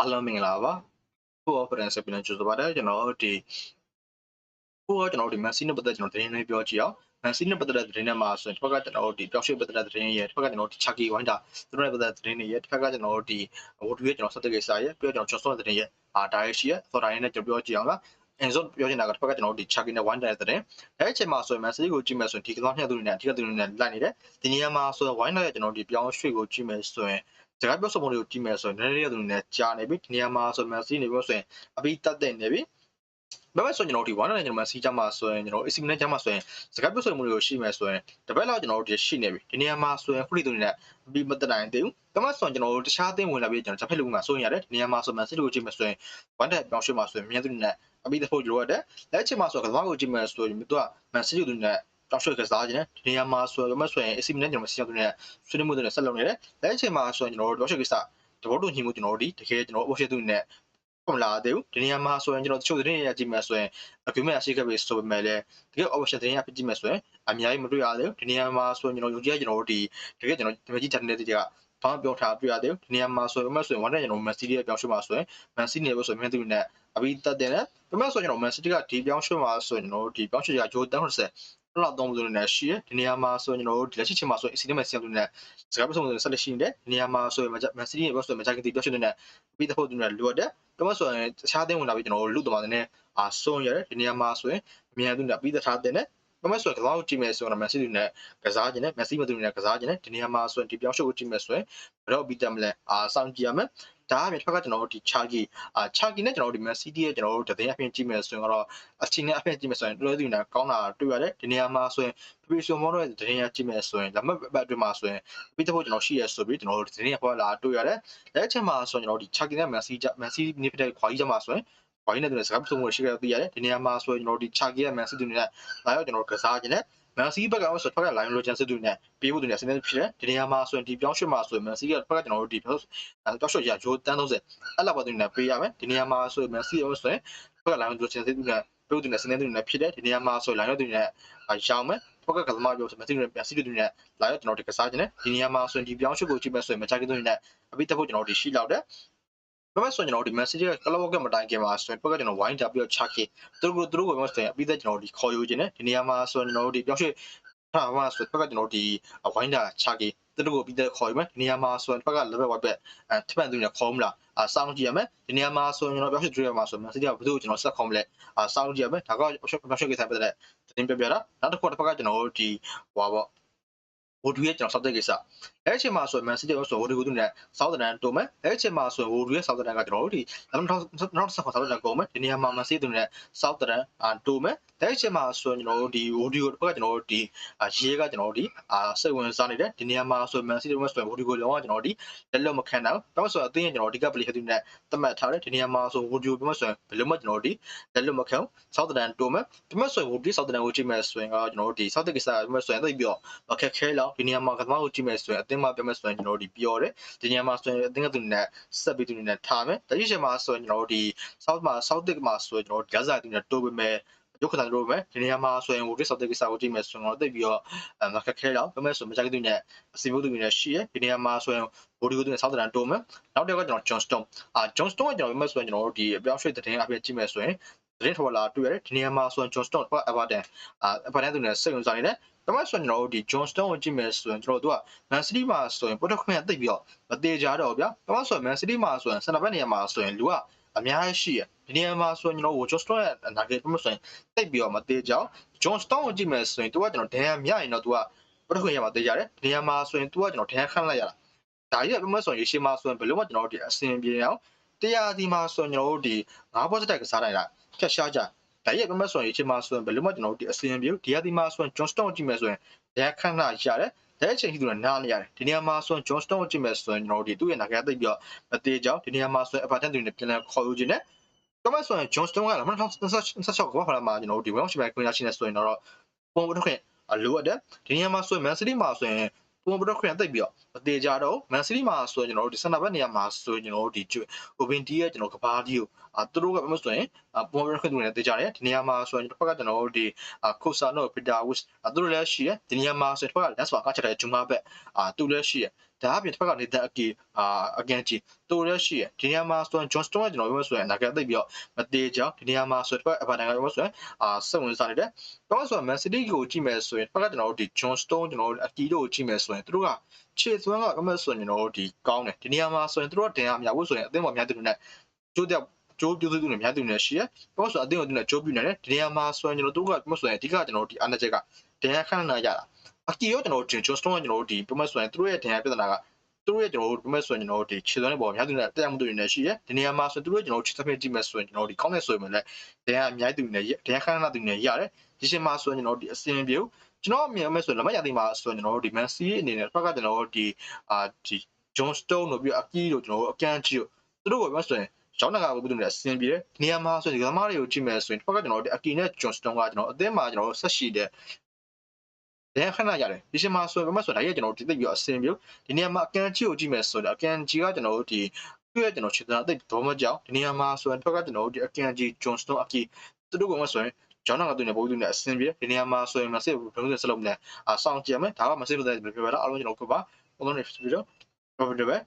အားလုံးမင်္ဂလာပါခု conference ပြန်ကြိုဆိုပါတယ်ကျွန်တော်တို့ဒီခုကကျွန်တော်တို့ဒီ Messi နဲ့ပတ်သက်ကျွန်တော်သတင်းလေးပြောကြည့်အောင် Messi နဲ့ပတ်သက်တဲ့သတင်းတွေမှာဆိုရင်တစ်ဖက်ကကျွန်တော်တို့ဒီပျောက်ရွှေ့ပတ်သက်တဲ့သတင်းရဲ့တစ်ဖက်ကကျွန်တော်တို့ဒီ Chucky Wonder သူတို့နဲ့ပတ်သက်တဲ့သတင်းတွေရဲ့တစ်ဖက်ကကျွန်တော်တို့ဒီ Wood ရဲ့ကျွန်တော်ဆက်တဲ့ကိစ္စရဲ့ပြီးတော့ကျွန်တော် Johnson တဲ့သတင်းရဲ့အာဒါရရှိရဲ့ဆိုတော့ဒါရင်းနဲ့ကျွန်တော်ပြောကြည့်အောင်လားအန်ဆိုပြောချင်တာကတစ်ဖက်ကကျွန်တော်တို့ဒီ Chucky နဲ့ Wonder တဲ့သတင်းအဲ့အချိန်မှာဆိုရင် Messi ကိုကြည့်မယ်ဆိုရင်ဒီကစားနှစ်သူတွေနဲ့အထက်ကသူတွေနဲ့လိုက်နေတယ်ဒီနေရာမှာဆိုရင် Wonder ရဲ့ကျွန်တော်တို့ဒီပြောင်းရွှေ့ကိုကြည့်မယ်ဆိုရင် စကားပြောစပုံတွေကိုကြည့်မယ်ဆိုရင်နည်းနည်းလေးသူတွေနဲ့ကြားနေပြီဒီနေရာမှာဆိုရင် Messi နေပြောဆိုရင်အပြီးတတ်တဲ့နေပြီဘယ်မှာဆိုရင်ကျွန်တော်ဒီ1နဲ့ကျွန်တော် Messi ကြမှာဆိုရင်ကျွန်တော် AC Milan ကြမှာဆိုရင်စကားပြောစပုံတွေကိုရှိမယ်ဆိုရင်တပတ်လောက်ကျွန်တော်တို့ဒီရှိနေပြီဒီနေရာမှာဆိုရင်ခုလိသူတွေနဲ့အပြီးမတတ်နိုင်သေးဘူးဘယ်မှာဆိုရင်ကျွန်တော်တို့တခြားအသင်းဝင်လာပြီးကျွန်တော်ဂျပန်လူကဆိုရင်ရတယ်ဒီနေရာမှာဆို Messi ကိုကြည့်မယ်ဆိုရင်1တက်ပြောင်းရွှေ့မှာဆိုရင်မြန်သူတွေနဲ့အပြီးတစ်ဖို့လိုရတယ်လက်ချင်မှာဆိုကစားကိုကြည့်မယ်ဆိုရင်သူက Messi တို့တွေနဲ့ တောက်ရွှေ့ကစားခြင်းနဲ့ဒီနေရာမှာဆိုရင်ဘယ်မှာဆိုရင် AC Milan ကျွန်တော် Messi တို့နဲ့ဆွေးနွေးမှုတွေနဲ့ဆက်လုပ်နေတယ်လက်ချင်မှာဆိုရင်ကျွန်တော်တို့တောက်ရွှေ့ကိစ္စတဘောတူညီမှုကျွန်တော်တို့ဒီတကယ်ကျွန်တော် official သူနဲ့ပုံလာသေးဘူးဒီနေရာမှာဆိုရင်ကျွန်တော်တချို့သတင်းရကြည့်မယ်ဆိုရင် agreement ရှိခဲ့ပြီဆိုပေမဲ့လည်းတကယ် option သတင်းရပြကြည့်မယ်ဆိုရင်အများကြီးမတွေ့ရသေးဘူးဒီနေရာမှာဆိုရင်ကျွန်တော်ယုံကြည်ရကျွန်တော်တို့ဒီတကယ်ကျွန်တော်ဒီမကြီး channel တွေကဘာမှပြောထားတွေ့ရသေးဘူးဒီနေရာမှာဆိုရင်ဘယ်မှာဆိုရင် one day ကျွန်တော် Man City ရဲ့ပြောင်းရွှေ့မှာဆိုရင် Man City နေလို့ဆိုရင်မြန်သူနဲ့အပြီးတက်တယ်နဲ့ဘယ်မှာဆိုရင်ကျွန်တော် Man City ကဒီပြောင်းရွှေ့မှာဆိုရင်ကျွန်တော်ဒီပြောင်းရွှေ့ကဂျိုတန်30 လောက်တော့မလို့နဲ့ရှိရဒီနေရာမှာဆိုရင်ကျွန်တော်တို့ဒီလက်ရှိချိန်မှာဆိုရင် AC နဲ့ Man City နဲ့စကားပြောဆိုဆက်လက်ရှိနေတယ်ဒီနေရာမှာဆိုရင် Man City ရဲ့ပြောဆိုရင်မကြခင်တီပြောင်းရွှေ့နေတဲ့ပြီးတဲ့ဖို့သူနဲ့လိုအပ်တယ်ဘယ်မှာဆိုရင်တခြားအသင်းဝင်လာပြီးကျွန်တော်တို့လူတော်မှာလည်းအာဆုံးရတယ်ဒီနေရာမှာဆိုရင်အမြန်သူနဲ့ပြီးသက်ထားတဲ့နဲ့ဘာမှဆိုရင်ကစားကိုကြည့်မယ်ဆိုတော့ Man City နဲ့ကစားခြင်းနဲ့ Messi မသူနဲ့ကစားခြင်းနဲ့ဒီနေရာမှာဆိုရင်ဒီပြောင်းရှုပ်ကိုကြည့်မယ်ဆိုရင်ဘယ်တော့ပြီးတက်မလဲအာစောင့်ကြည့်ရမယ် ဒါအပြင်တစ်ခါကကျွန်တော်တို့ဒီ Chucky အာ Chucky နဲ့ကျွန်တော်တို့ဒီ Man City ရဲ့ကျွန်တော်တို့တသိန်းအပြင်ကြည့်မယ်ဆိုရင်တော့အချိန်နဲ့အပြင်ကြည့်မယ်ဆိုရင်တော်တော်ဒီနဲ့ကောင်းတာတွေ့ရတယ်ဒီနေရာမှာဆိုရင် Precision Model ရဲ့တသိန်းရကြည့်မယ်ဆိုရင်လက်မှတ်ဘက်အတွင်းမှာဆိုရင်ပြီးတော့ကျွန်တော်ရှိရဆိုပြီးကျွန်တော်တို့တသိန်းရပေါ်လာတွေ့ရတယ်လက်ချက်မှာဆိုရင်ကျွန်တော်ဒီ Chucky နဲ့ Man City Man City နေဖြစ်တဲ့ခွာကြီးချက်မှာဆိုရင်ဝိုင်းနေတဲ့စကားပုံမှုရှိခဲ့သိရတယ်ဒီနေရာမှာဆိုရင်ကျွန်တော်ဒီ Chucky ရဲ့ Man City နဲ့လာရောက်ကျွန်တော်ကစားခြင်းနဲ့ Man City ဘက်ကဆိုဖက်က line logic စစ်တူနဲ့ပြေးဖို့တူနဲ့စဉ်းစားဖြစ်တယ်ဒီနေရာမှာဆိုရင်ဒီပြောင်းရွှေ့မှာဆိုရင် Man City ကဖက်ကကျွန်တော်တို့ဒီပြောင်းရွှေ့ရဂျိုတန်း30အဲ့လောက်ပါတူနဲ့ပေးရမယ်ဒီနေရာမှာဆိုရင် Man City ရောဆိုရင်ဖက်က line logic စစ်တူနဲ့ပြေးဖို့တူနဲ့စဉ်းစားတူနဲ့ဖြစ်တယ်ဒီနေရာမှာဆိုရင် line logic တူနဲ့ရောင်းမယ်ဖက်ကကစားမပြောဆို Man City နဲ့ Man City တူနဲ့လာရောက်ကျွန်တော်ဒီကစားခြင်းနဲ့ဒီနေရာမှာဆိုရင်ဒီပြောင်းရွှေ့ကိုကြည့်မယ်ဆိုရင်မချကတူနဲ့အပိတက်ဖို့ကျွန်တော်ဒီရှိလောက်တယ် ဘာမှဆိုရင်ကျွန်တော်ဒီ message ကကလောက်ကမတိုင်ခင်မှာဆိုရင်ဘက်ကကျွန်တော် wine တာပြီးတော့ check သူတို့သူတို့ကမှဆိုရင်အပြီးသက်ကျွန်တော်ဒီခေါ်ယူခြင်းနဲ့ဒီနေရာမှာဆိုရင်ကျွန်တော်တို့ဒီပြောင်းရွှေ့ဟာမှာဆိုဘက်ကကျွန်တော်ဒီ wine တာ check သူတို့ကိုပြီးသက်ခေါ်ယူမယ်ဒီနေရာမှာဆိုရင်ဘက်က level 1ဘက်အဲထပ်ပန်သူနဲ့ခေါ်မလားအာစောင့်ကြည့်ရမယ်ဒီနေရာမှာဆိုရင်ကျွန်တော်ပြောင်းရွှေ့ trade မှာဆို message ကဘယ်သူကိုကျွန်တော်ဆက်ခေါ်မလဲအာစောင့်ကြည့်ရမယ်ဒါကပြောင်းရွှေ့ပြောင်းရွှေ့ကိစ္စပဲတဲ့တင်ပြပြတာနောက်တစ်ခုတစ်ဖက်ကကျွန်တော်တို့ဒီဟွာပေါ့ ဝိုဒူရဲ့ကျွန်တော်စောက်တဲ့ကိစ္စအဲ့အချိန်မှာဆိုရင် Man City ကိုဆိုဝိုဒူကိုသူနဲ့ Southampton တိုးမယ်အဲ့အချိန်မှာဆိုရင်ဝိုဒူရဲ့ Southampton ကကျွန်တော်တို့ဒီနောက်ဆက်ခွန် Southampton ကုန်မယ်ဒီနေရာမှာ Man City သူနဲ့ Southampton အာတိုးမယ်အဲ့အချိန်မှာဆိုရင်ကျွန်တော်တို့ဒီဝိုဒူကိုတစ်ဖက်ကကျွန်တော်တို့ဒီရေကကျွန်တော်တို့ဒီအာစိတ်ဝင်စားနေတယ်ဒီနေရာမှာဆိုရင် Man City ကိုဆိုရင်ဝိုဒူကိုလုံးဝကျွန်တော်တို့ဒီလက်လွတ်မခံနိုင်ဘူးဒါမှဆိုရင်အသင်းရဲ့ကျွန်တော်ဒီကပလီဟက်သူနဲ့တတ်မှတ်ထားတယ်ဒီနေရာမှာဆိုဝိုဒူကိုပြမဆိုရင်ဘယ်လိုမှကျွန်တော်တို့ဒီလက်လွတ်မခံဘူး Southampton တိုးမယ်ပြမဆိုရင်ဝိုဒူ Southampton ကိုကြည့်မယ်ဆိုရင်ကကျွန်တော်တို့ဒီ South ကိစ္စပြမဆိုရင်သိပြီးတော့အခက်ခဲလောက်ဒီနေရာမှာကသမားကိုကြည့်မယ်ဆိုရင်အသင်းမှာပြမယ်ဆိုရင်ကျွန်တော်တို့ဒီပြောတယ်ဒီနေရာမှာဆိုရင်အသင်းကသူနဲ့ဆက်ပြီးသူနဲ့ထားမယ်တတိယချက်မှာဆိုရင်ကျွန်တော်တို့ဒီ South မှာ South တစ်မှာဆိုရင်ကျွန်တော်တို့ Gaza သူနဲ့တိုးပေးမယ်ရုပ်ခဏတို့ပဲဒီနေရာမှာဆိုရင် Woodrick South ကိစ္စကိုကြည့်မယ်ဆိုရင်တော့သိပြီးတော့အခက်ခဲလောက်ပြမယ်ဆိုရင်မကြိုက်သူနဲ့အစီအဖို့သူနဲ့ရှိရဒီနေရာမှာဆိုရင် Woodrick သူနဲ့ South တန်တိုးမယ်နောက်တစ်ခါကျွန်တော် Johnston အာ Johnston ကကျွန်တော်ပြမယ်ဆိုရင်ကျွန်တော်တို့ဒီအပြောင်းရွှေ့တဲ့တင်အပြင်ကြည့်မယ်ဆိုရင်သတင်းထော်လာတွေ့ရတယ်ဒီနေရာမှာဆိုရင် Johnston က Everton အာ Everton သူနဲ့စိတ်ဝင်စားနေတယ် ဒါမှဆိုရင်ကျွန်တော်တို့ဒီ Johnston ကိုကြည့်မယ်ဆိုရင်ကျွန်တော်တို့က Man City မှာဆိုရင်ပေါ်တော့ခွင့်ရသိပြီးတော့မသေးကြတော့ဗျာဒါမှဆိုရင် Man City မှာဆိုရင်စနဘက်နေရာမှာဆိုရင်လူကအများကြီးရှိရဒီနေရာမှာဆိုရင်ကျွန်တော် Johnston ရဲ့နာဂေဘာမှဆိုရင်သိပြီးတော့မသေးကြအောင် Johnston ကိုကြည့်မယ်ဆိုရင်သူကကျွန်တော်ဒဏ်ရာမြရင်တော့သူကပေါ်တော့ခွင့်ရမှာသေးကြတယ်ဒီနေရာမှာဆိုရင်သူကကျွန်တော်ဒဏ်ရာခန့်လိုက်ရတာဒါကြီးကဘာမှဆိုရင်ရေရှည်မှာဆိုရင်ဘယ်လိုမှကျွန်တော်တို့ဒီအဆင်ပြေအောင်တရားဒီမှာဆိုရင်ကျွန်တော်တို့ဒီငါးဘောစတိုက်ကစားလိုက်တာဖြတ်ရှားကြ ဒါကြီးကဘာမှဆိုရင်ရေရှည်မှာဆိုရင်ဘယ်လိုမှကျွန်တော်တို့ဒီအဆင်ပြေဒီဟာဒီမှာဆိုရင် Johnston ကိုကြည့်မယ်ဆိုရင်ဒဏ်ရာခန့်လိုက်ရတယ်တဲ့အချိန်ကြီးသူကနားနေရတယ်ဒီနေရာမှာဆိုရင် John Stone ကိုကြည့်မယ်ဆိုရင်ကျွန်တော်တို့ဒီသူ့ရဲ့နာကရသိပြီးတော့မသေးကြောင်ဒီနေရာမှာဆိုရင် Everton သူနဲ့ပြန်လည်ခေါ်ယူခြင်းနဲ့ကမဆိုရင် John Stone ကလည်း2026ကဘာမှမကျွန်တော်တို့ဒီ Wales ရှိမှခွင့်ရရှိနေဆိုရင်တော့ပုံပတော့ခင်အလိုအပ်တယ်ဒီနေရာမှာဆိုရင် Man City မှာဆိုရင် ပုံပတော့ခင်သိပြီးတော့မသေးကြတော့ Man City မှာဆိုရင်ကျွန်တော်တို့ဒီ center back နေရာမှာဆိုရင်ကျွန်တော်တို့ဒီ Open D ရဲ့ကျွန်တော်ကဘာဒီကိုအာသူတို့ကဘာမှဆိုရင်ပုံပတော့ခင်သူနဲ့တေးကြတယ်ဒီနေရာမှာဆိုရင်တစ်ဖက်ကကျွန်တော်တို့ဒီ Costa နဲ့ Peter Woods သူတို့လည်းရှိတယ်ဒီနေရာမှာဆိုရင်တစ်ဖက်က Lens ပါကချက်တဲ့ဂျူမာဘက်အာသူလည်းရှိတယ်ဒါအပြင်တစ်ဖက်ကနေတဲ့အကီအာအကန်ကြီးတိုရရှိရဒီနေရာမှာဆိုရင် John Stone ကကျွန်တော်ပြောဆိုရင်အနာဂတ်သိပ်ပြီးတော့မသေးကြောင်းဒီနေရာမှာဆိုတော့အပါတန်ကပြောဆိုရင်အာစိတ်ဝင်စားနေတယ်တော့ဆိုရင် Man City ကိုကြည့်မယ်ဆိုရင်တစ်ဖက်ကကျွန်တော်တို့ဒီ John Stone ကျွန်တော်တို့အကီတို့ကိုကြည့်မယ်ဆိုရင်သူတို့ကခြေသွမ်းကပြောမယ်ဆိုရင်ကျွန်တော်တို့ဒီကောင်းတယ်ဒီနေရာမှာဆိုရင်သူတို့ကတင်ရမြောက်ဖို့ဆိုရင်အသင်းပေါ်များသူတွေနဲ့ကျိုးတဲ့ကျိုးပြုစုသူတွေများသူတွေနဲ့ရှိရ။ဘာလို့ဆိုအသင်းကိုသူနဲ့ကျိုးပြုနေတယ်ဒီနေရာမှာဆိုရင်ကျွန်တော်တို့ကပြောဆိုရင်အဓိကကျွန်တော်တို့ဒီအာနာချက်ကဒန်ရခန့်နာရတာ အကီရောကျွန်တော်တို့ဂျွန်စတုံးကကျွန်တော်တို့ဒီပြောမဆိုရင်သူတို့ရဲ့ဒန်ရပြဿနာကသူတို့ရဲ့ကျွန်တော်တို့ပြောမဆိုရင်ကျွန်တော်တို့ဒီခြေသွမ်းတွေပေါ်များသူနဲ့တက်မှုတွေနဲ့ရှိရဒီနေရာမှာဆိုသူတို့ကျွန်တော်တို့ခြေသွမ်းကြည့်မယ်ဆိုရင်ကျွန်တော်တို့ဒီကောင်းတဲ့ဆိုရင်လည်းဒန်ရအများသူနဲ့ဒန်ရခန့်နာသူနဲ့ရတယ်ဒီရှင်မှာဆိုရင်ကျွန်တော်တို့ဒီအစင်ပြေကျွန်တော်မြင်မယ်ဆိုရင်လက်မရသိမှာဆိုရင်ကျွန်တော်တို့ဒီ Man City အနေနဲ့ဘက်ကကျွန်တော်တို့ဒီအာဒီ John Stone တို့ပြီးအကီတို့ကျွန်တော်တို့အကန်ကြီးတို့သူတို့ကပြောဆိုရင်ကျောင်းတကာကိုပြုလုပ်နေတဲ့အဆင်ပြေတယ်နေရာမှာဆိုရင်ဒီကမားတွေကိုကြည့်မယ်ဆိုရင်တစ်ဖက်ကကျွန်တော်တို့အကီနဲ့ John Stone ကကျွန်တော်အသင်းမှာကျွန်တော်တို့ဆက်ရှိတဲ့ ဒန်ခဏရတယ်ဒီရှင်မှာဆိုရင်ဘယ်မှာဆိုဒါရဲ့ကျွန်တော်တို့ဒီသိပြီးတော့အဆင်ပြေဒီနေရာမှာအကန်ကြီးကိုကြည့်မယ်ဆိုတော့အကန်ကြီးကကျွန်တော်တို့ဒီသူ့ရဲ့ကျွန်တော်ခြေတန်းအသိတော်မကြောင်ဒီနေရာမှာဆိုရင်တစ်ဖက်ကကျွန်တော်တို့ဒီအကန်ကြီး John Stone အကီသူတို့ကမှဆိုရင်ကျောင်းတော်ကသူနဲ့ဘိုးသူနဲ့အဆင်ပြေဒီနေရာမှာဆိုရင်မစစ်ဘူးဘယ်လိုစလုံးနဲ့အဆောင်ကြည့်ရမယ်ဒါကမစစ်မတဲ့ပြောပြတာအားလုံးကျွန်တော်ကပါဘုံလုံးနေပြီးတော့ profitable